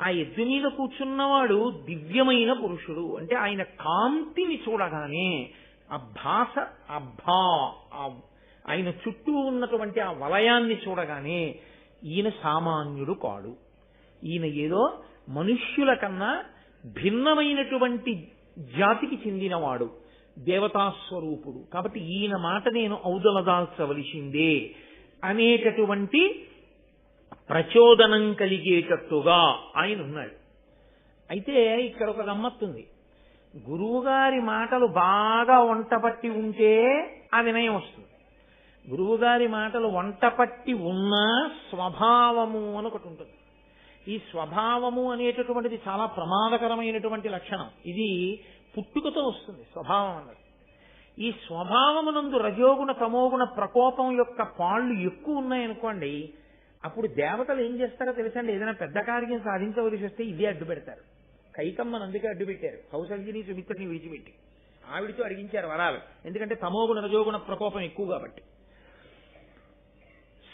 ఆ ఎద్దు మీద కూర్చున్నవాడు దివ్యమైన పురుషుడు. అంటే ఆయన కాంతిని చూడగానే ఆ భాష ఆ భా ఆయన చుట్టూ ఉన్నటువంటి ఆ వలయాన్ని చూడగానే ఈయన సామాన్యుడు కాడు. ఈయన ఏదో మనుష్యుల కన్నా భిన్నమైనటువంటి జాతికి చెందినవాడు దేవతాస్వరూపుడు. కాబట్టి ఈయన మాట నేను ఔదలదాల్చవలసిందే అనేటటువంటి ప్రచోదనం కలిగేటట్టుగా ఆయన ఉన్నాడు. అయితే ఇక్కడ ఒక గమ్మత్తుంది. గురువుగారి మాటలు బాగా వంటపట్టి ఉంటే ఆ వినయం వస్తుంది. గురువుగారి మాటలు వంటపట్టి ఉన్న స్వభావము అని ఒకటి ఉంటుంది. ఈ స్వభావము అనేటటువంటిది చాలా ప్రమాదకరమైనటువంటి లక్షణం. ఇది పుట్టుకతో వస్తుంది స్వభావం అన్నది. ఈ స్వభావమునందు రజోగుణ తమోగుణ ప్రకోపం యొక్క పాళ్ళు ఎక్కువ ఉన్నాయనుకోండి అప్పుడు దేవతలు ఏం చేస్తారో తెలుసండి? ఏదైనా పెద్ద కార్యం సాధించవలసి వస్తే ఇదే అడ్డు పెడతారు. కైకమ్మను అందుకే అడ్డు పెట్టారు. కౌశల్యని సుమిత్రని విడిచిపెట్టి. ఆవిడితో అడిగించారు వరాలు. ఎందుకంటే తమోగుణ రజోగుణ ప్రకోపం ఎక్కువ కాబట్టి.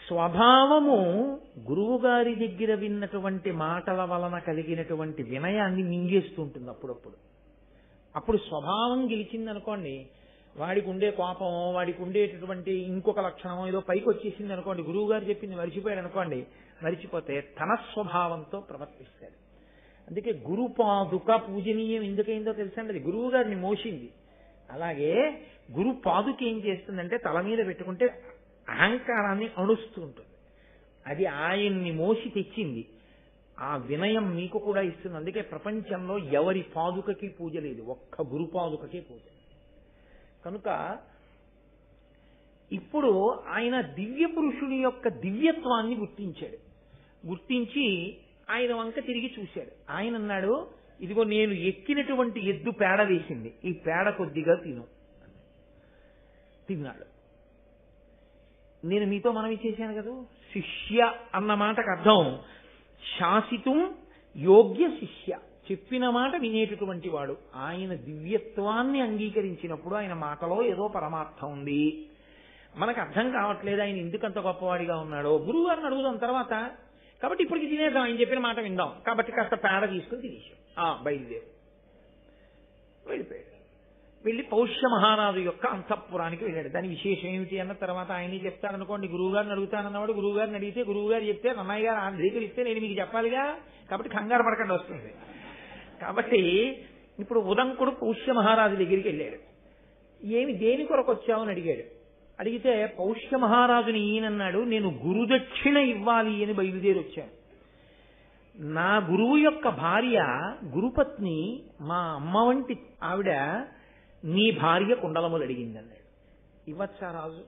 స్వభావము గురువు గారి దగ్గర విన్నటువంటి మాటల వలన కలిగినటువంటి వినయాన్ని మింగేస్తుంటుంది అప్పుడప్పుడు. అప్పుడు స్వభావం గెలిచిందనుకోండి వాడికి ఉండే కోపం వాడికి ఉండేటటువంటి ఇంకొక లక్షణం ఏదో పైకి వచ్చేసింది అనుకోండి గురువు గారు చెప్పింది మరిచిపోయాడు అనుకోండి మరిచిపోతే తన స్వభావంతో ప్రవర్తిస్తాడు. అందుకే గురు పాదుక పూజనీయం ఎందుకైందో తెలుసండి? అది గురువు గారిని మోసింది. అలాగే గురు పాదుక ఏం చేస్తుందంటే తల మీద పెట్టుకుంటే అహంకారాన్ని అణుస్తూ ఉంటుంది. అది ఆయన్ని మోసి తెచ్చింది. ఆ వినయం మీకు కూడా ఇస్తుంది. అందుకే ప్రపంచంలో ఎవరి పాదుకకి పూజ లేదు. ఒక్క గురు పాదుకకే పూజ. కనుక ఇప్పుడు ఆయన దివ్య పురుషుని యొక్క దివ్యత్వాన్ని గుర్తించాడు. గుర్తించి ఆయన వంక తిరిగి చూశాడు. ఆయన అన్నాడు ఇదిగో నేను ఎక్కినటువంటి ఎద్దు పేడ వేసింది. ఈ పేడ కొద్దిగా తిను. తిన్నాడు. నేను మీతో మనవి చేశాను కదా. శిష్య అన్న మాటకు అర్థం శాసితం యోగ్య శిష్య. చెప్పిన మాట వినేటటువంటి వాడు. ఆయన దివ్యత్వాన్ని అంగీకరించినప్పుడు ఆయన మాటలో ఏదో పరమార్థం ఉంది. మనకు అర్థం కావట్లేదు ఆయన ఎందుకంత గొప్పవాడిగా ఉన్నాడో. గురువు గారిని అడుగుదాం తర్వాత. కాబట్టి ఇప్పటికి తినేద్దాం ఆయన చెప్పిన మాట విందాం. కాబట్టి కాస్త పేడ తీసుకుని తినేసాం. ఆ బయలుదేరు. వెళ్ళిపోయాడు. వెళ్ళి పౌష్య మహారాజు యొక్క అంతఃపురానికి వెళ్ళాడు. దాని విశేషం ఏమిటి అన్న తర్వాత ఆయనే చెప్తారనుకోండి గురువు గారిని అడుగుతానన్నవాడు గురువు గారిని అడిగితే గురువు గారు చెప్తే అమ్మాయి గారు ఆంధ్రీకరిస్తే నేను మీకు చెప్పాలిగా? కాబట్టి కంగారు పడకండి వస్తుంది. కాబట్టి ఇప్పుడు ఉదంకుడు పౌష్య మహారాజు దగ్గరికి వెళ్ళాడు. ఏమి దేని కొరకు వచ్చావని అడిగాడు. అడిగితే పౌష్య మహారాజుని ఈయనన్నాడు నేను గురుదక్షిణ ఇవ్వాలి అని బయలుదేరి వచ్చాను నా గురువు యొక్క భార్య గురుపత్ని మా అమ్మ వంటి ఆవిడ నీ భార్య కుండలములు అడిగింది అన్నాడు ఇవ్వచ్చా రాజు?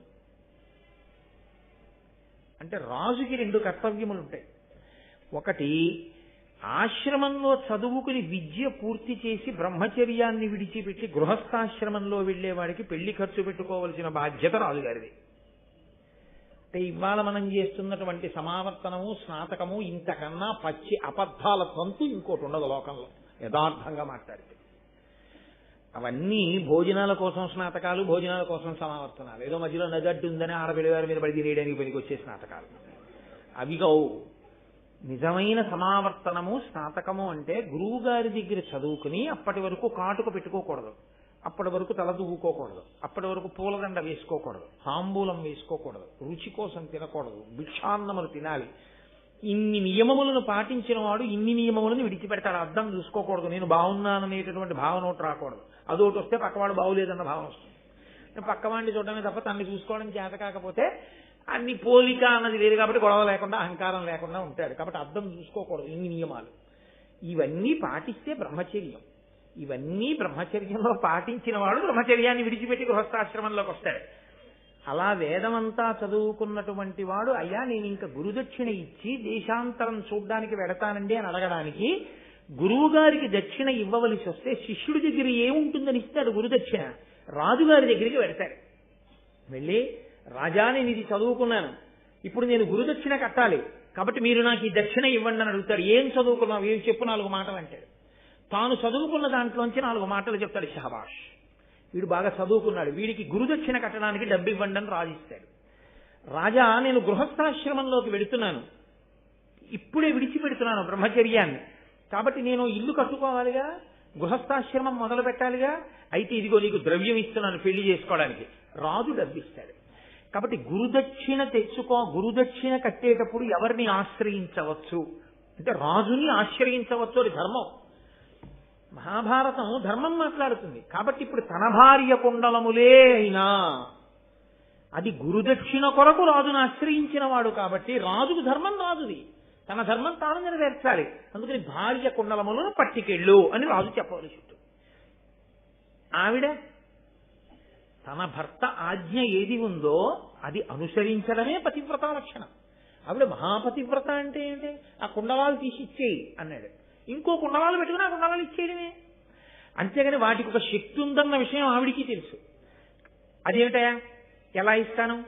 అంటే రాజుకి రెండు కర్తవ్యములు ఉంటాయి ఒకటి ఆశ్రమంలో చదువుకుని విద్య పూర్తి చేసి బ్రహ్మచర్యాన్ని విడిచిపెట్టి గృహస్థాశ్రమంలో వెళ్ళేవాడికి పెళ్ళి ఖర్చు పెట్టుకోవలసిన బాధ్యత రాజుగారిది అంటే ఇవాళ మనం చేస్తున్నటువంటి సమావర్తనము స్నాతకము ఇంతకన్నా పచ్చి అబద్ధాల తంతు ఇంకోటి ఉండదు లోకంలో. యథార్థంగా మాట్లాడితే. అవన్నీ భోజనాల కోసం స్నాతకాలు భోజనాల కోసం సమావర్తనాలు. ఏదో మధ్యలో నగడ్డు ఉందని ఆడపిల్లి మీద పడి తినేయడానికి పనికి వచ్చే స్నాతకాలు. అవి గౌ నిజమైన సమావర్తనము స్నాతకము అంటే గురువు గారి దగ్గర చదువుకుని అప్పటి వరకు కాటుక పెట్టుకోకూడదు. అప్పటి వరకు తల దువ్వుకోకూడదు. అప్పటి వరకు పూలదండ వేసుకోకూడదు. తాంబూలం వేసుకోకూడదు. రుచి కోసం తినకూడదు. భిక్షాన్నములు తినాలి. ఇన్ని నియమములను పాటించిన వాడు ఇన్ని నియమములను విడిచిపెడతాడు. అర్థం చూసుకోకూడదు. నేను బాగున్నాననేటటువంటి భావన ఒకటి రాకూడదు. అదొకటి వస్తే పక్కవాడు బాగులేదన్న భావన వస్తుంది. పక్కవాడిని చూడడమే తప్ప తనని చూసుకోవడం చేత కాకపోతే అన్ని పోలిక అన్నది లేదు కాబట్టి గొడవ లేకుండా అహంకారం లేకుండా ఉంటాడు. కాబట్టి అర్థం చూసుకోకూడదు ఇన్ని నియమాలు. ఇవన్నీ పాటిస్తే బ్రహ్మచర్యం. ఇవన్నీ బ్రహ్మచర్యంలో పాటించిన వాడు బ్రహ్మచర్యాన్ని విడిచిపెట్టి గృహస్థాశ్రమంలోకి వస్తాడు అలా వేదమంతా చదువుకున్నటువంటి వాడు అయ్యా నేను ఇంకా గురుదక్షిణ ఇచ్చి దేశాంతరం చూడ్డానికి వెడతానండి అని అడగడానికి గురువు గారికి దక్షిణ ఇవ్వవలసి వస్తే శిష్యుడి దగ్గర ఏముంటుందని ఇస్తాడు గురుదక్షిణ? రాజుగారి దగ్గరికి వెడతాడు వెళ్ళి రాజా నేను ఇది చదువుకున్నాను. ఇప్పుడు నేను గురుదక్షిణ కట్టాలి. కాబట్టి మీరు నాకు ఈ దక్షిణ ఇవ్వండి అని అడుగుతాడు. ఏం చదువుకున్నావు? ఏం చెప్పు నాలుగు మాటలు అంటాడు. తాను చదువుకున్న దాంట్లోంచి నాలుగు మాటలు చెప్తాడు షహబాష్. వీడు బాగా చదువుకున్నాడు. వీడికి గురుదక్షిణ కట్టడానికి డబ్బు ఇవ్వండి అని రాజిస్తాడు రాజా నేను గృహస్థాశ్రమంలోకి వెడుతున్నాను ఇప్పుడే విడిచిపెడుతున్నాను బ్రహ్మచర్యాన్ని. కాబట్టి నేను ఇల్లు కట్టుకోవాలిగా గృహస్థాశ్రమం మొదలు పెట్టాలిగా అయితే ఇదిగో నీకు ద్రవ్యం ఇస్తున్నాను పెళ్ళి చేసుకోవడానికి. రాజు డబ్బిస్తాడు. కాబట్టి గురుదక్షిణ తెచ్చుకో గురుదక్షిణ కట్టేటప్పుడు ఎవరిని ఆశ్రయించవచ్చు? అంటే రాజుని ఆశ్రయించవచ్చు అది ధర్మం. మహాభారతం ధర్మం మాట్లాడుతుంది. కాబట్టి ఇప్పుడు తన భార్య కుండలములే అయినా అది గురుదక్షిణ కొరకు రాజును ఆశ్రయించిన వాడు కాబట్టి రాజుకు ధర్మం రాజుది. తన ధర్మం తాను నెరవేర్చాలి. అందుకని భార్య కుండలములను పట్టికెళ్ళు అని రాజు చెప్పవలసి ఉంటుంది. ఆవిడ తన భర్త ఆజ్ఞ ఏది ఉందో అది అనుసరించడమే పతివ్రత లక్షణం. ఆవిడ మహాపతివ్రత అంటే ఏంటి? ఆ కుండలాలు తీసి ఇచ్చేయి అన్నాడు. ఇంకో కుండలాలు పెట్టుకుని ఆ కుండలాలు ఇచ్చేయడమే. అంతేగాని వాటికి ఒక శక్తి ఉందన్న విషయం ఆవిడికి తెలుసు. అదేమిటయా ఎలా ఇస్తాను?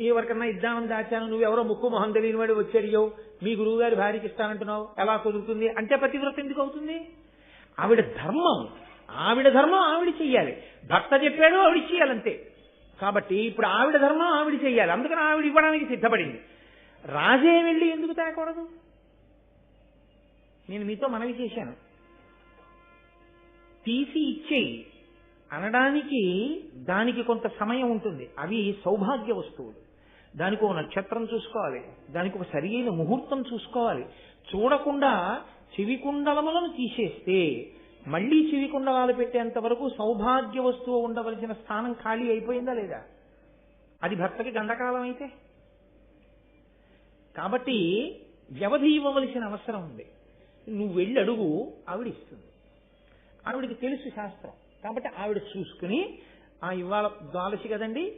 ఎవరికన్నా ఇద్దామని దాచాను. నువ్వెవరో ముక్కు మొహం తెలియని వాడు వచ్చాడియో మీ గురువు గారి భార్యకి ఇస్తానంటున్నావు. ఎలా కుదురుతుంది? అంటే పతివ్రత ఎందుకు అవుతుంది? ఆవిడ ధర్మం. ఆవిడ ధర్మం ఆవిడ చెయ్యాలి. భర్త చెప్పాడు ఆవిడ చెయ్యాలంతే. కాబట్టి ఇప్పుడు ఆవిడ ధర్మం ఆవిడ చెయ్యాలి. అందుకని ఆవిడ ఇవ్వడానికి సిద్ధపడింది. రాజే వెళ్ళి ఎందుకు తేకూడదు? నేను మీతో మనవి చేశాను. తీసి ఇచ్చేయి అనడానికి దానికి కొంత సమయం ఉంటుంది. అవి సౌభాగ్య వస్తువులు. దానికి ఒక నక్షత్రం చూసుకోవాలి. దానికి ఒక సరియైన ముహూర్తం చూసుకోవాలి. చూడకుండా చెవి కుండలములను తీసేస్తే మళ్ళీ చెవి కుండలాలు పెట్టేంత వరకు సౌభాగ్య వస్తువు ఉండవలసిన స్థానం ఖాళీ అయిపోయిందా లేదా? అది భర్తకి గండకాలం అయితే. కాబట్టి వ్యవధి ఇవ్వవలసిన అవసరం ఉంది. నువ్వు వెళ్ళి అడుగు ఆవిడ ఇస్తుంది. ఆవిడికి తెలుసు శాస్త్రం. కాబట్టి ఆవిడ చూసుకుని ఆ ఇవాళ ద్వాదశి కదండి.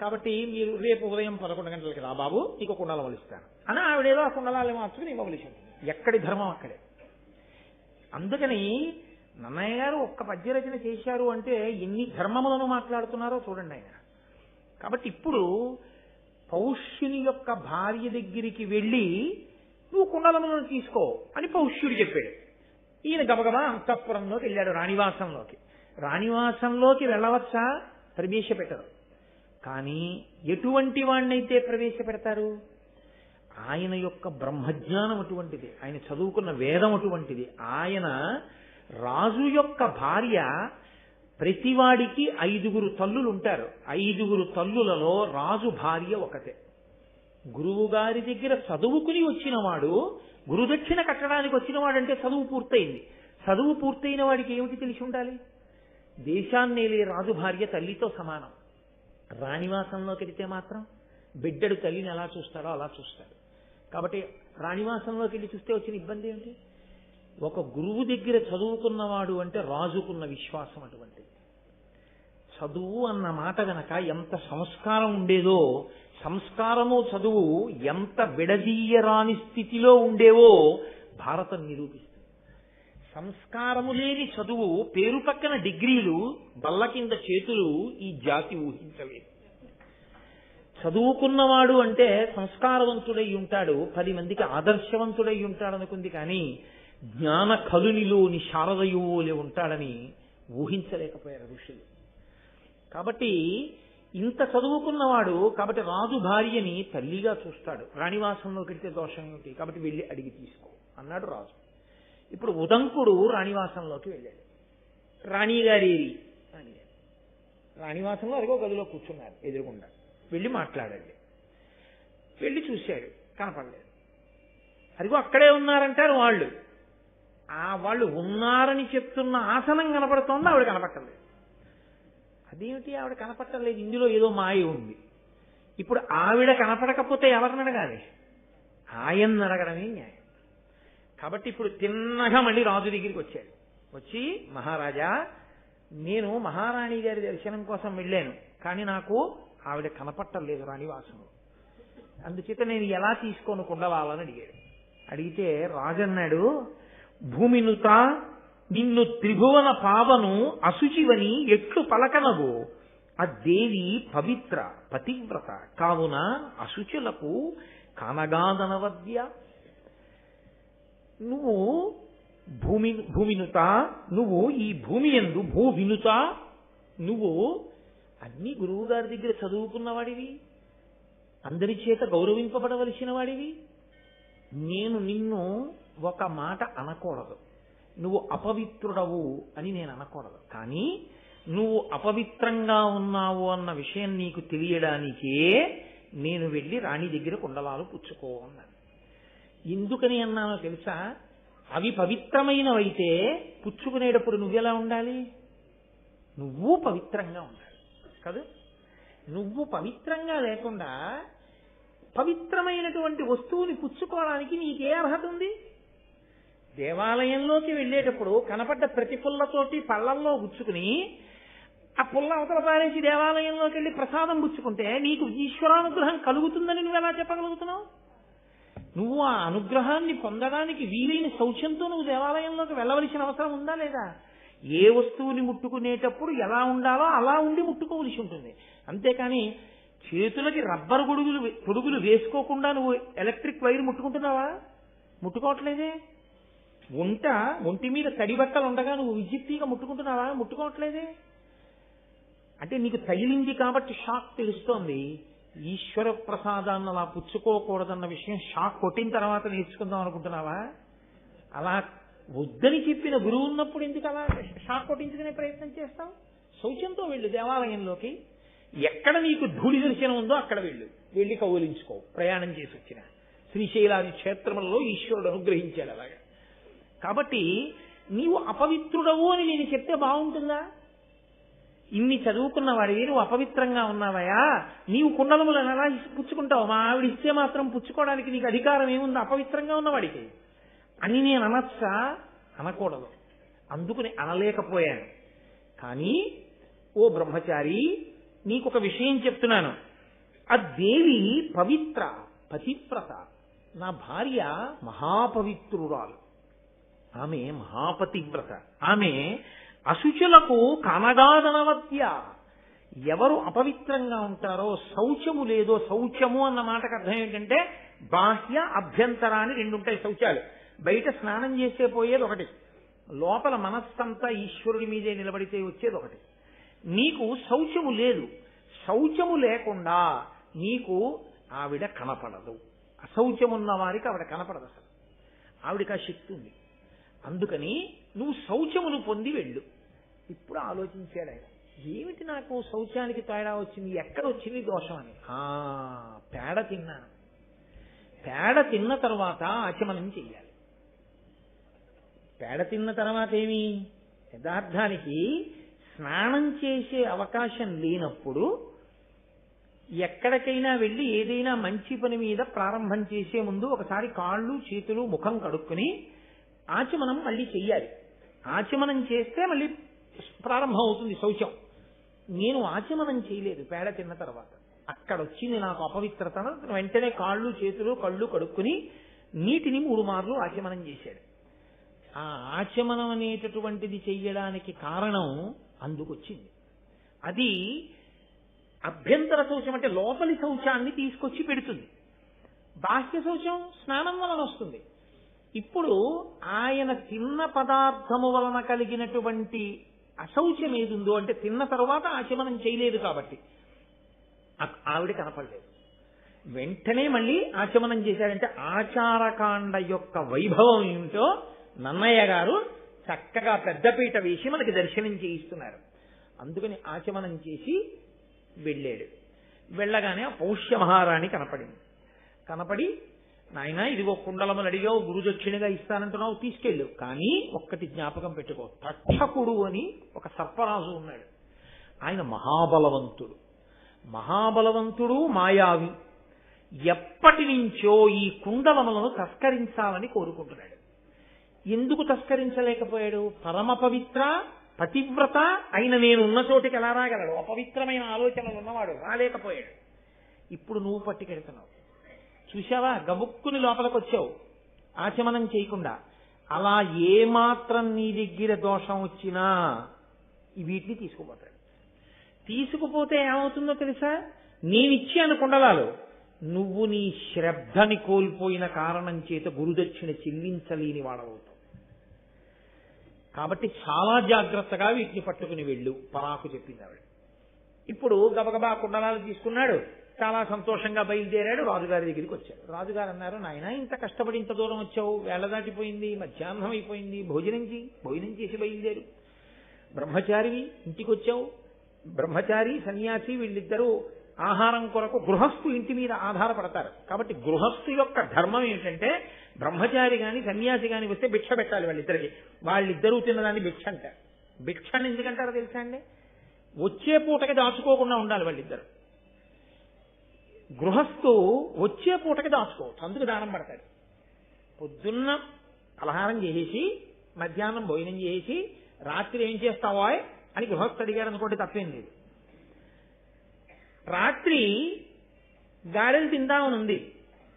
కాబట్టి మీరు రేపు ఉదయం పదకొండు గంటలకి రా బాబు నీకు కుండలం వలిస్తాను అని ఆవిడేదో ఆ కుండలాలు మార్చుకుని ఇవ్వవలసి ఉంటుంది. ఎక్కడి ధర్మం అక్కడే. అందుకని నన్నయ్య గారు ఒక్క పద్య రచన చేశారు అంటే ఎన్ని ధర్మములను మాట్లాడుతున్నారో చూడండి ఆయన. కాబట్టి ఇప్పుడు పౌష్యుని యొక్క భార్య దగ్గరికి వెళ్ళి నువ్వు కుండలములను తీసుకో అని పౌష్యుడు చెప్పాడు. ఈయన గబగబా అంతఃపురంలోకి వెళ్ళాడు రాణివాసంలోకి. రాణివాసంలోకి వెళ్ళవచ్చా? ప్రవేశపెట్టరు. కానీ ఎటువంటి వాణ్ణైతే ప్రవేశపెడతారు? ఆయన యొక్క బ్రహ్మజ్ఞానం అటువంటిది. ఆయన చదువుకున్న వేదం అటువంటిది. ఆయన రాజు యొక్క భార్య ప్రతివాడికి ఐదుగురు తల్లులు ఉంటారు ఐదుగురు తల్లులలో రాజు భార్య ఒకతే. గురువు గారి దగ్గర చదువుకుని వచ్చినవాడు గురుదక్షిణ కట్టడానికి వచ్చినవాడంటే చదువు పూర్తయింది. చదువు పూర్తయిన వాడికి ఏమిటి తెలిసి ఉండాలి? దేశాన్నేలే రాజు భార్య తల్లితో సమానం. రాణివాసంలోకి వెళితే మాత్రం బిడ్డడు తల్లిని ఎలా చూస్తాడో అలా చూస్తాడు. కాబట్టి రాణివాసంలోకి వెళ్ళి చూస్తే వచ్చిన ఇబ్బంది ఏమిటి? ఒక గురువు దగ్గర చదువుకున్నవాడు అంటే రాజుకున్న విశ్వాసం అటువంటిది. చదువు అన్న మాట గనక ఎంత సంస్కారం ఉండేదో సంస్కారము చదువు ఎంత విడదీయరాని స్థితిలో ఉండేవో భారతం నిరూపిస్తుంది. సంస్కారము లేని చదువు పేరు పక్కన డిగ్రీలు బల్ల కింద చేతులు ఈ జాతి ఊహించలేదు. చదువుకున్నవాడు అంటే సంస్కారవంతుడై ఉంటాడు పది మందికి ఆదర్శవంతుడై ఉంటాడు అనుకుంది కానీ జ్ఞాన కలునిలోని శారదయువులే ఉంటాడని ఊహించలేకపోయారు ఋషులు. కాబట్టి ఇంత చదువుకున్నవాడు కాబట్టి రాజు భార్యని తల్లిగా చూస్తాడు. రాణివాసంలో కడితే దోషం ఏమిటి? కాబట్టి వెళ్ళి అడిగి తీసుకో అన్నాడు రాజు. ఇప్పుడు ఉదంకుడు రాణివాసంలోకి వెళ్ళాడు. రాణిగారేరి అని రాణివాసంలో అదిగో గదిలో కూర్చున్నారు ఎదురుకుండా వెళ్ళి మాట్లాడండి. వెళ్ళి చూశాడు కనపడలేదు. అదిగో అక్కడే ఉన్నారంటారు వాళ్ళు. ఆ వాళ్ళు ఉన్నారని చెప్తున్న ఆసనం కనపడుతోంది ఆవిడ కనపట్టలేదు. అదేమిటి ఆవిడ కనపట్టలేదు? ఇందులో ఏదో మాయ ఉంది. ఇప్పుడు ఆవిడ కనపడకపోతే ఎవరిని అడగాలి? ఆయన్ని అడగడమే న్యాయం. కాబట్టి ఇప్పుడు తిన్నగా మళ్ళీ రాజు దగ్గరికి వచ్చాడు. వచ్చి మహారాజా నేను మహారాణి గారి దర్శనం కోసం వెళ్ళాను కానీ నాకు ఆవిడ కనపట్టలేదు రాణివాసంలో అందుచేత నేను ఎలా తీసుకోను కుండవాలని అడిగాడు. అడిగితే రాజన్నాడు భూమినుత నిన్ను త్రిభువన పావను అశుచివని ఎట్లు పలకనవు ఆ దేవి పవిత్ర పతివ్రత. కావున అశుచులకు కానగాదనవద్య నువ్వు భూమి భూమినుత నువ్వు ఈ భూమి ఎందు భూ వినుత నువ్వు అన్ని గురువు గారి దగ్గర చదువుకున్నవాడివి అందరి చేత గౌరవింపబడవలసిన వాడివి నేను నిన్ను ఒక మాట అనకూడదు. నువ్వు అపవిత్రుడవు అని నేను అనకూడదు. కానీ నువ్వు అపవిత్రంగా ఉన్నావు అన్న విషయం నీకు తెలియడానికే నేను వెళ్ళి రాణి దగ్గర కుండలాలు పుచ్చుకో అన్నాను. ఎందుకని అన్నానో తెలుసా? అవి పవిత్రమైనవైతే పుచ్చుకునేటప్పుడు నువ్వెలా ఉండాలి? నువ్వు పవిత్రంగా ఉండాలి. కాదు? నువ్వు పవిత్రంగా లేకుండా పవిత్రమైనటువంటి వస్తువుని పుచ్చుకోవడానికి నీకే అర్హత ఉంది? దేవాలయంలోకి వెళ్ళేటప్పుడు కనపడ్డ ప్రతి పుల్లతోటి పళ్ళల్లో గుచ్చుకుని ఆ పుల్ల అవతల పారేసి దేవాలయంలోకి వెళ్ళి ప్రసాదం పుచ్చుకుంటే నీకు ఈశ్వరానుగ్రహం కలుగుతుందని నువ్వు ఎలా చెప్పగలుగుతున్నావు? నువ్వు ఆ అనుగ్రహాన్ని పొందడానికి వీలైన శౌచంతో నువ్వు దేవాలయంలోకి వెళ్ళవలసిన అవసరం ఉందా లేదా? ఏ వస్తువుని ముట్టుకునేటప్పుడు ఎలా ఉండాలో అలా ఉండి ముట్టుకోవలసి ఉంటుంది. అంతేకాని చేతులకి రబ్బర్ గొడుగులు తొడుగులు వేసుకోకుండా నువ్వు ఎలక్ట్రిక్ వైర్ ముట్టుకుంటున్నావా? ముట్టుకోవట్లేదే? ఒంట ఒంటి మీద తడి బట్టలు ఉండగా నువ్వు విద్యుత్తిగా ముట్టుకుంటున్నావా? ముట్టుకోవట్లేదే. అంటే నీకు తగిలింది కాబట్టి షాక్ తెలుస్తోంది. ఈశ్వర ప్రసాదాన్ని అలా పుచ్చుకోకూడదన్న విషయం షాక్ కొట్టిన తర్వాత నేర్చుకుందాం అనుకుంటున్నావా? అలా వద్దని చెప్పిన గురువు ఉన్నప్పుడు ఎందుకు అలా షాక్ కొట్టించుకునే ప్రయత్నం చేస్తావు? శౌచంతో వెళ్ళు దేవాలయంలోకి. ఎక్కడ నీకు ధూళి దర్శనం ఉందో అక్కడ వెళ్ళు. వెళ్ళి కౌలించుకో ప్రయాణం చేసి వచ్చిన శ్రీశైలాది క్షేత్రంలో ఈశ్వరుడు అనుగ్రహించాడు అలాగా. కాబట్టి నీవు అపవిత్రుడవు అని నేను చెప్తే బాగుంటుందా? ఇన్ని చదువుకున్న వాడివి నువ్వు అపవిత్రంగా ఉన్నావయా? నీవు కుండలములను ఎలా పుచ్చుకుంటావు? మా ఆవిడ ఇస్తే మాత్రం పుచ్చుకోవడానికి నీకు అధికారం ఏముంది? అపవిత్రంగా ఉన్నవాడికి అని నేను అనొచ్చా? అనకూడదు. అందుకుని అనలేకపోయాను. కానీ ఓ బ్రహ్మచారి నీకొక విషయం చెప్తున్నాను. ఆ దేవి పవిత్ర పతివ్రత. నా భార్య మహాపవిత్రురాలు. ఆమె మహాపతివ్రత. ఆమె అశుచులకు కనగాదనవత్య ఎవరు అపవిత్రంగా ఉంటారో శౌచము లేదో శౌచము అన్న మాటకు అర్థం ఏంటంటే బాహ్య అభ్యంతరాన్ని రెండు ఉంటాయి శౌచాలు. బయట స్నానం చేసే పోయేది ఒకటి. లోపల మనస్సంతా ఈశ్వరుడి మీదే నిలబడితే వచ్చేది ఒకటి. నీకు శౌచము లేదు. శౌచము లేకుండా నీకు ఆవిడ కనపడదు. అశౌచమున్న వారికి ఆవిడ కనపడదు అసలు. ఆవిడకి ఆ శక్తి ఉంది. అందుకని నువ్వు శౌచమును పొంది వెళ్ళు. ఇప్పుడు ఆలోచించాడు ఆయన. ఏమిటి నాకు శౌచానికి తేడా వచ్చింది? ఎక్కడ వచ్చింది దోషం అని? ఆ పేడ తిన్నాను. పేడ తిన్న తర్వాత ఆచమనం చెయ్యాలి. పేడ తిన్న తర్వాత ఏమి? యథార్థానికి స్నానం చేసే అవకాశం లేనప్పుడు ఎక్కడికైనా వెళ్ళి ఏదైనా మంచి పని మీద ప్రారంభం చేసే ముందు ఒకసారి కాళ్ళు చేతులు ముఖం కడుక్కుని ఆచమనం మళ్ళీ చెయ్యాలి. ఆచమనం చేస్తే మళ్ళీ ప్రారంభం అవుతుంది శౌచం. నేను ఆచమనం చేయలేదు పేడ తిన్న తర్వాత. అక్కడ వచ్చింది నాకు అపవిత్రత. వెంటనే కాళ్ళు చేతులు కళ్ళు కడుక్కుని నీటిని మూడు మార్లు ఆచమనం చేశాడు. ఆ ఆచమనం అనేటటువంటిది చెయ్యడానికి కారణం అందుకొచ్చింది. అది అభ్యంతర శౌచం అంటే లోపలి శౌచాన్ని తీసుకొచ్చి పెడుతుంది. బాహ్య శౌచం స్నానం వలన వస్తుంది. ఇప్పుడు ఆయన తిన్న పదార్థము వలన కలిగినటువంటి అశౌచం ఏదుందో అంటే తిన్న తర్వాత ఆచమనం చేయలేదు కాబట్టి. ఆవిడ కనపడలేదు. వెంటనే మళ్ళీ ఆచమనం చేశాడంటే ఆచారకాండ యొక్క వైభవం ఏమిటో నన్నయ్య గారు చక్కగా పెద్దపీట వేసి మనకి దర్శనం చేయిస్తున్నారు. అందుకని ఆచమనం చేసి వెళ్ళాడు. వెళ్ళగానే పౌష్య మహారాణి కనపడింది. కనపడి నాయన ఇదిగో కుండలమని అడిగావు గురుదక్షిణగా ఇస్తానంటున్నావు తీసుకెళ్ళు. కానీ ఒక్కటి జ్ఞాపకం పెట్టుకో. తక్షకుడు అని ఒక సర్పరాజు ఉన్నాడు. ఆయన మహాబలవంతుడు. మహాబలవంతుడు మాయావి. ఎప్పటి నుంచో ఈ కుండలములను తస్కరించాలని కోరుకుంటున్నాడు. ఎందుకు తస్కరించలేకపోయాడు? పరమ పవిత్ర పతివ్రత అయిన నేను ఉన్న చోటికి ఎలా రాగలడు? అపవిత్రమైన ఆలోచనలు ఉన్నవాడు రాలేకపోయాడు. ఇప్పుడు నువ్వు పట్టుకెడుతున్నావు. చూశావా? గబుక్కుని లోపలికి వచ్చావు ఆచమనం చేయకుండా. అలా ఏ మాత్రం నీ దగ్గర దోషం వచ్చినా వీటిని తీసుకుపోతాడు. తీసుకుపోతే ఏమవుతుందో తెలుసా? నేనిచ్చాను కుండలాలు. నువ్వు నీ శ్రద్ధని కోల్పోయిన కారణం చేత గురుదక్షిణ చెల్లించలేని వాడవుతావు. కాబట్టి చాలా జాగ్రత్తగా వీటిని పట్టుకుని వెళ్ళు. పరాకు చెప్పింది ఆవిడ. ఇప్పుడు గబగబా కుండలాలు తీసుకున్నాడు. చాలా సంతోషంగా బయలుదేరాడు రాజుగారి దగ్గరికి వచ్చాడు. రాజుగారు అన్నారు నాయన ఇంత కష్టపడి ఇంత దూరం వచ్చావు? వేళ దాటిపోయింది మధ్యాహ్నం అయిపోయింది భోజనం చేయి భోజనం చేసి బయలుదేరు. బ్రహ్మచారివి ఇంటికి వచ్చావు బ్రహ్మచారి సన్యాసి వీళ్ళిద్దరూ ఆహారం కొరకు గృహస్థు ఇంటి మీద ఆధారపడతారు. కాబట్టి గృహస్థు యొక్క ధర్మం ఏంటంటే బ్రహ్మచారి గాని సన్యాసి గాని వస్తే భిక్ష పెట్టాలి వాళ్ళిద్దరికి. వాళ్ళిద్దరూ తిన్నదాన్ని భిక్ష అంటారు. భిక్ష ఎందుకంటారో తెలుసా అండి? వచ్చే పూటకి దాచుకోకుండా ఉండాలి వాళ్ళిద్దరు. గృహస్థు వచ్చే పూటకి దాచుకోవచ్చు. అందుకు దానం పడతాడు. పొద్దున్న అలహారం చేసేసి మధ్యాహ్నం భోజనం చేసి రాత్రి ఏం చేస్తావో అని గృహస్థు అడిగారు అనుకోండి తప్పేం లేదు. రాత్రి గారెలు తిందామని ఉంది.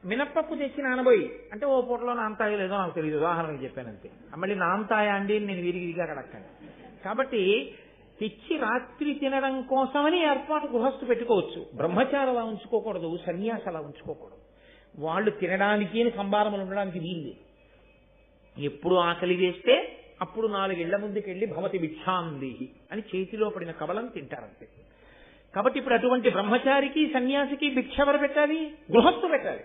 మినప్పప్పు తెచ్చి నానబోయి అంటే ఓ పూటలో నాంతాయో లేదో నాకు తెలియదు ఉదాహరణకు చెప్పానంతే. మళ్ళీ నాంతాయా అండి అని నేను విరిగిరిగా అడగండి కాబట్టి తెచ్చి రాత్రి తినడం కోసమని ఏర్పాటు గృహస్థు పెట్టుకోవచ్చు. బ్రహ్మచారి అలా ఉంచుకోకూడదు సన్యాసి అలా ఉంచుకోకూడదు. వాళ్ళు తినడానికి సంభారములు ఉండడానికి వీలు ఎప్పుడు ఆకలి వేస్తే అప్పుడు నాలుగేళ్ళ ముందుకెళ్ళి భవతి విచ్ఛాందేహి అని చేతిలో పడిన కబలం తింటారంతే. కాబట్టి ఇప్పుడు అటువంటి బ్రహ్మచారికి సన్యాసికి భిక్ష ఎవరు పెట్టాలి? గృహస్థు పెట్టాలి.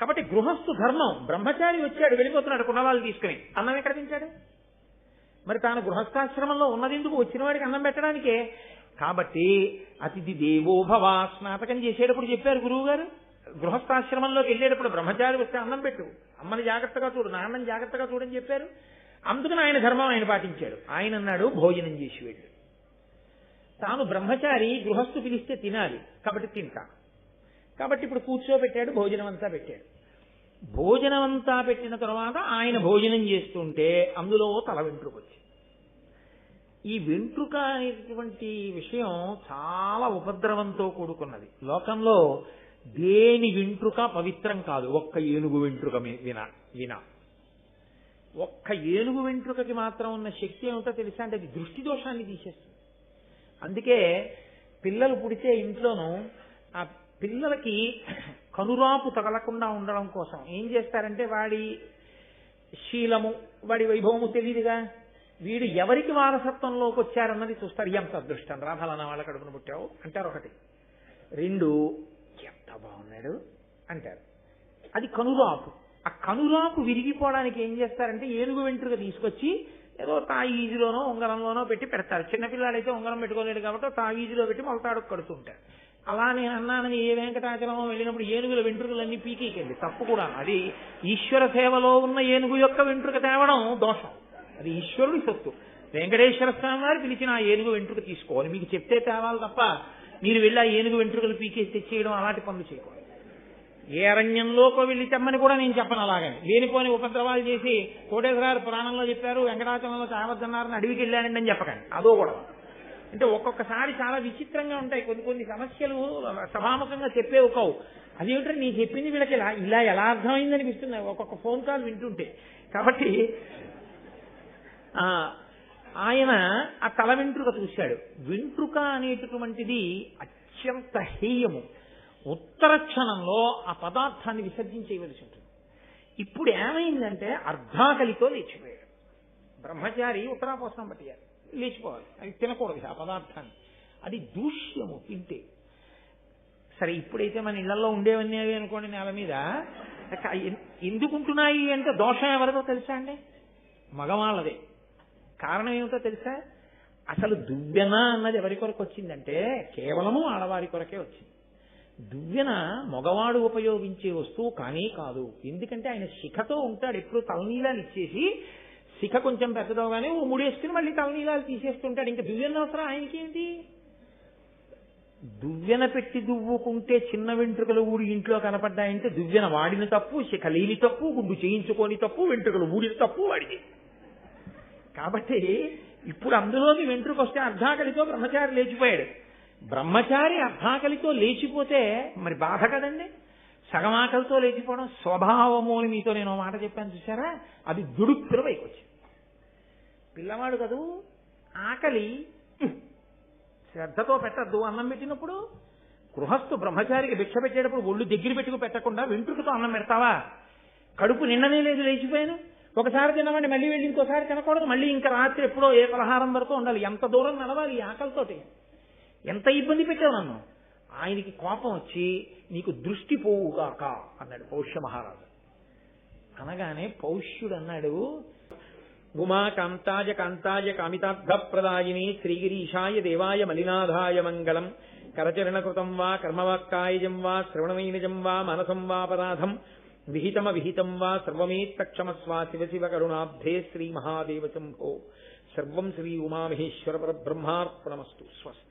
కాబట్టి గృహస్థు ధర్మం బ్రహ్మచారి వచ్చాడు వెళ్ళిపోతున్నాడు కుండలాలు తీసుకుని. అన్నం ఎక్కడ తింటాడు? మరి తాను గృహస్థాశ్రమంలో ఉన్నదెందుకు? వచ్చిన వాడికి అన్నం పెట్టడానికే. కాబట్టి అతిథి దేవో భవ స్నాతకం చేసేటప్పుడు చెప్పారు గురువు గారు గృహస్థాశ్రమంలోకి వెళ్ళేటప్పుడు బ్రహ్మచారి వస్తే అన్నం పెట్టు. అమ్మని జాగ్రత్తగా చూడు నాన్నని జాగ్రత్తగా చూడని చెప్పారు. అందుకని ఆయన ధర్మం ఆయన పాటించాడు. ఆయన అన్నాడు భోజనం చేసి వెళ్ళు. తాను బ్రహ్మచారి గృహస్థు పిలిస్తే తినాలి. కాబట్టి తింటా. కాబట్టి ఇప్పుడు కూర్చోబెట్టాడు భోజనం అంతా పెట్టాడు. భోజనం అంతా పెట్టిన తర్వాత ఆయన భోజనం చేస్తుంటే అందులో తల వెంట్రుక ఈ వెంట్రుక అనేటువంటి విషయం చాలా ఉపద్రవంతో కూడుకున్నది. లోకంలో దేని వెంట్రుక పవిత్రం కాదు. ఒక్క ఏనుగు వెంట్రుక వినా వినా. ఒక్క ఏనుగు వెంట్రుకకి మాత్రం ఉన్న శక్తి ఏమిటో తెలుసా? అంటే అది దృష్టి దోషాన్ని తీసేస్తుంది. అందుకే పిల్లలు పుడితే ఇంట్లోనూ ఆ పిల్లలకి కనురాపు తగలకుండా ఉండడం కోసం ఏం చేస్తారంటే వాడి శీలము వాడి వైభవము తెలియదుగా వీడు ఎవరికి వారసత్వంలోకి వచ్చారన్నది చూస్తారు. ఎంత అదృష్టం రాఫలన్న వాళ్ళ కడుపున పుట్టావు? అంటారు ఒకటి. రెండు ఎంత బాగున్నాడు? అంటారు. అది కనురాపు ఆ కనురాపు విరిగిపోవడానికి ఏం చేస్తారంటే ఏనుగు వెంట్రుక తీసుకొచ్చి ఏదో తాగీజులోనో ఉంగరంలోనో పెట్టి పెడతారు. చిన్నపిల్లాడైతే ఉంగరం పెట్టుకోలేడు కాబట్టి తాగీజులో పెట్టి మొలతాడు కడుతుంటారు. అలా నేను అన్నానని ఏ వెంకటాచలం వెళ్ళినప్పుడు ఏనుగుల వెంట్రుకలన్నీ పీకేకెళ్ళి. తప్పు కూడా. అది ఈశ్వర సేవలో ఉన్న ఏనుగు యొక్క వెంట్రుక తేవడం దోషం. అది ఈశ్వరుడి సొత్తు. వెంకటేశ్వర స్వామి వారు పిలిచిన ఆ ఏనుగు వెంట్రుక తీసుకోవాలి. మీకు చెప్తే తేవాలి తప్ప మీరు వెళ్ళి ఆ ఏనుగు వెంట్రుకలు పీకేసి తెచ్చేయడం అలాంటి పనులు చేయకూడదు. ఏ అరణ్యంలోకో వెళ్ళి తెమ్మని కూడా నేను చెప్పను అలాగని లేనిపోని ఉపద్రవాలు చేసి కోటేశ్వరారు పురాణంలో చెప్పారు వెంకటాచలంలో చావద్దన్నారని అడవికి వెళ్ళానండి అని చెప్పకండి. అదో కూడా అంటే ఒక్కొక్కసారి చాలా విచిత్రంగా ఉంటాయి. కొన్ని కొన్ని సమస్యలు సభాముఖంగా చెప్పేవి కావు అదేమిటంటే నీ చెప్పింది వీళ్ళకి ఇలా ఇలా ఎలా అర్థమైంది అనిపిస్తుంది. ఒక్కొక్క ఫోన్ కాల్ వింటుంటే. కాబట్టి ఆయన ఆ తల వెంట్రుక చూశాడు. వెంట్రుక అనేటటువంటిది అత్యంత హేయము. ఉత్తర క్షణంలో ఆ పదార్థాన్ని విసర్జించేయవలసి ఉంటుంది. ఇప్పుడు ఏమైందంటే అర్ధాకలితో లేచిపోయాడు. బ్రహ్మచారి ఉత్తరాపోసం పట్టారు లేచిపోవాలి. అది తినకూడదు ఆ పదార్థాన్ని. అది దూష్యము తింటే. సరే ఇప్పుడైతే మన ఇళ్ళలో ఉండేవన్నీ అవి అనుకోండి నేల మీద. ఎందుకుంటున్నాయి అంటే దోషం ఎవరిదో తెలుసా అండి? మగవాళ్ళదే. కారణం ఏమిటో తెలుసా? అసలు దువ్వెన అన్నది ఎవరి కొరకు వచ్చిందంటే కేవలము ఆడవారి కొరకే వచ్చింది. దువ్వెన మగవాడు ఉపయోగించే వస్తువు కానీ కాదు. ఎందుకంటే ఆయన శిఖతో ఉంటాడు. ఎప్పుడు తలనీలాలు ఇచ్చేసి శిఖ కొంచెం పెద్దదవగానే ఓ ముడేసుకుని మళ్ళీ తలనీలాలు తీసేస్తుంటాడు. ఇంకా దువ్వెన అవసరం ఆయనకేంటి దువ్వెన పెట్టి దువ్వుకుంటే చిన్న వెంట్రుకలు ఊడి ఇంట్లో కనపడ్డాయంటే దువ్వెన వాడిన తప్పు శిఖ లేని తప్పు గుండు చేయించుకొని తప్పు వెంట్రుకలు ఊడిన తప్పు వాడిది కాబట్టి ఇప్పుడు అందులోకి వెంట్రుకొస్తే అర్ధాకలితో బ్రహ్మచారి లేచిపోయాడు. బ్రహ్మచారి అర్ధాకలితో లేచిపోతే మరి బాధ కదండి? సగమాకలితో లేచిపోవడం స్వభావము అని మీతో నేను మాట చెప్పాను చూసారా అది దుడుక్కున పైకి వచ్చింది పిల్లవాడు కదూ ఆకలి శ్రద్ధతో పెట్టద్దు అన్నం పెట్టినప్పుడు గృహస్థు బ్రహ్మచారికి భిక్ష పెట్టేటప్పుడు ఒళ్ళు దగ్గర పెట్టుకు పెట్టకుండా వెంట్రుకతో అన్నం పెడతావా? కడుపు నిన్ననే లేదు లేచిపోయాను. ఒకసారి తినమండి మళ్ళీ వెళ్ళి ఇంకోసారి తినకూడదు. మళ్ళీ ఇంకా రాత్రి ఎప్పుడో ఏ పలహారం వరకు ఉండాలి. ఎంత దూరం నడవాలి ఈ ఆకలితోటి? ఎంత ఇబ్బంది పెట్టావు నన్ను? ఆయనకి కోపం వచ్చి నీకు దృష్టి పోవుగాక అన్నాడు పౌష్య మహారాజు. అనగానే పౌష్యుడు అన్నాడు ఉమా కాంతాయ కాంతాయ కామితార్థ ప్రదాయిని దేవాయ మలినాథాయ మంగళం. కరచరణకృతం వా కర్మవాక్కాయజం వా శ్రవణమైనజం వా మనసం వాపరాధం विहितमविहितं वा सर्वमेतत्क्षमस्व शिव शिव करुणाभ्ये श्री महादेव शम्भो सर्व श्री उमामहेश्वर परब्रह्मार्पणमस्तु। स्वस्थ